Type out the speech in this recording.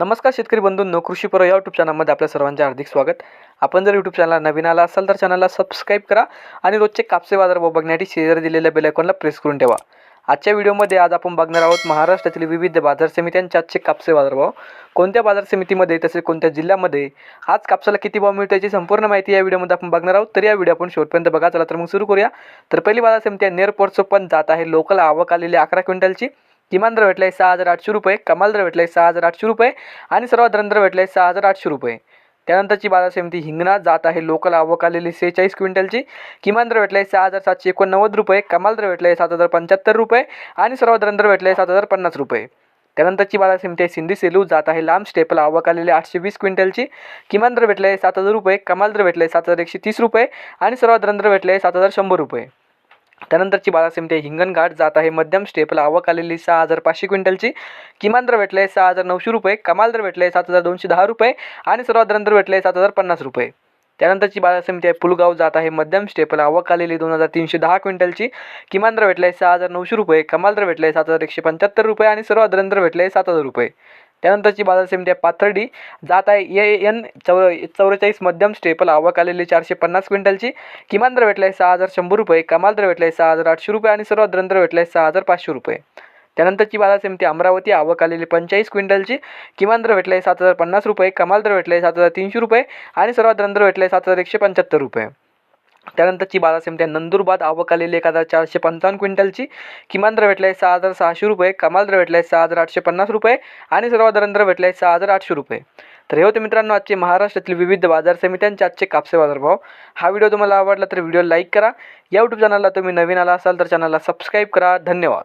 नमस्कार शेतकरी बंधूंनो कृषीपर या यूट्यूब चॅनलमध्ये आपल्या सर्वांचे हार्दिक स्वागत. आपण जर यूट्यूब चॅनलला नवीन आला असाल तर चॅनलला सबस्क्राईब करा आणि रोजचे कापसे बाजारभाव बघण्यासाठी शेजारी दिलेल्या बेलायकॉनला प्रेस करून ठेवा. आजच्या व्हिडिओमध्ये आज आपण बघणार आहोत महाराष्ट्रातील विविध बाजार समित्यांचे आजचे कापसे बाजारभाव कोणत्या बाजार समितीमध्ये तसेच कोणत्या जिल्ह्यामध्ये आज कापसाला किती भाव मिळतो याची संपूर्ण माहिती या व्हिडिओमध्ये आपण बघणार आहोत. तर या व्हिडिओ आपण शेवटपर्यंत बघा. चला तर मग सुरू करूया. तर पहिली बाजार समिती आहे नेरपोर्टचं पण जात आहे. लोकल आवक आलेली अकरा क्विंटलची. किमान दर भेटला आहे सहा हजार आठशे रुपये कमाल दर भेटला आहे सहा हजार आठशे रुपये आणि सर्वात दर भेटला आहे सहा हजार आठशे रुपये. त्यानंतरची बाजार समिती हिंगणा जात आहे. लोकल आवक आलेली सेहेचाळीस क्विंटलची. किमान दर भेटला आहे सहा हजार सातशे एकोणनव्वद रुपये कमाल दर भेटला आहे सात हजार पंच्याहत्तर रुपये आणि सर्वात दर भेटला आहे सात हजार पन्नास रुपये. त्यानंतरची बाजार समिती आहे सिंधी सेलू जात आहे लांब स्टेपल आवक आलेली आठशे वीस क्विंटलची. किमान दर भेटला आहे सात हजार रुपये कमाल दर भेटला आहे सात हजार एकशे तीस रुपये आणि सर्वात दर भेटला आहे सात हजार शंभर रुपये. त्यानंतरची बाजार समिती हिंगणघाट जात आहे मध्यम स्टेपला. आवक आलेली सहा हजार पाचशे क्विंटलची. किमान दर भेटले आहे सहा हजार नऊशे रुपये. कमाल दर भेटले आहे सात हजार दोनशे दहा रुपये. आणि सर्वात दर भेटले आहे सात हजार पन्नास रुपये. त्यानंतरची बाजार समिती आहे पुलगाव जात आहे मध्यम स्टेपला. आवक आलेली दोन हजार तीनशे दहा क्विंटलची. किमान दर भेटले आहे सहा हजार नऊशे रुपये. कमाल दर भेटले आहे सात हजार एकशे पंच्याहत्तर रुपये. आणि सर्वात दर भेटले आहे सात हजार रुपये. त्यानंतरची बाजार समिती आहे पाथर्डी. जात आहे ए एन चौ चौवेचाळीस मध्यम स्टेपल आवक आलेली चारशे पन्नास क्विंटलची. किमान दर भेटला आहे सहा हजार शंभर रुपये. कमाल दर भेटला आहे सहा हजार आठशे रुपये आणि सर्वात दर भेटला आहे सहा हजार पाचशे रुपये. त्यानंतरची बाजार समिती अमरावती. आवक आलेली पंचेचाळीस क्विंटलची. किमान दर भेटला आहे सात हजार पन्नास रुपये. कमाल दर भेटला आहे सात हजार तीनशे रुपये आणि सर्वात दर भेटला आहे सात हजार एकशे पंच्याहत्तर रुपये. त्यानंतरची बाजार समिती आहे. नंदुरबाद आवक आलेली एक हजार चारशे पंचावन्न क्विंटलची. किमान दर भेटला आहे सहा हजार सहाशे रुपये. कमाल दर भेटला आहे सहा हजार आठशे पन्नास रुपये. आणि सर्वात दर भेटला आहे सहा हजार आठशे रुपये. तर हे होते मित्रांनो आजचे महाराष्ट्रातील विविध बाजार समित्यांचे आजचे कापसे बाजारभाव. हा व्हिडिओ तुम्हाला आवडला तर व्हिडिओ लाईक करा. या यूट्यूब चॅनलला तुम्ही नवीन आला असाल तर चॅनलला सबस्क्राईब करा. धन्यवाद.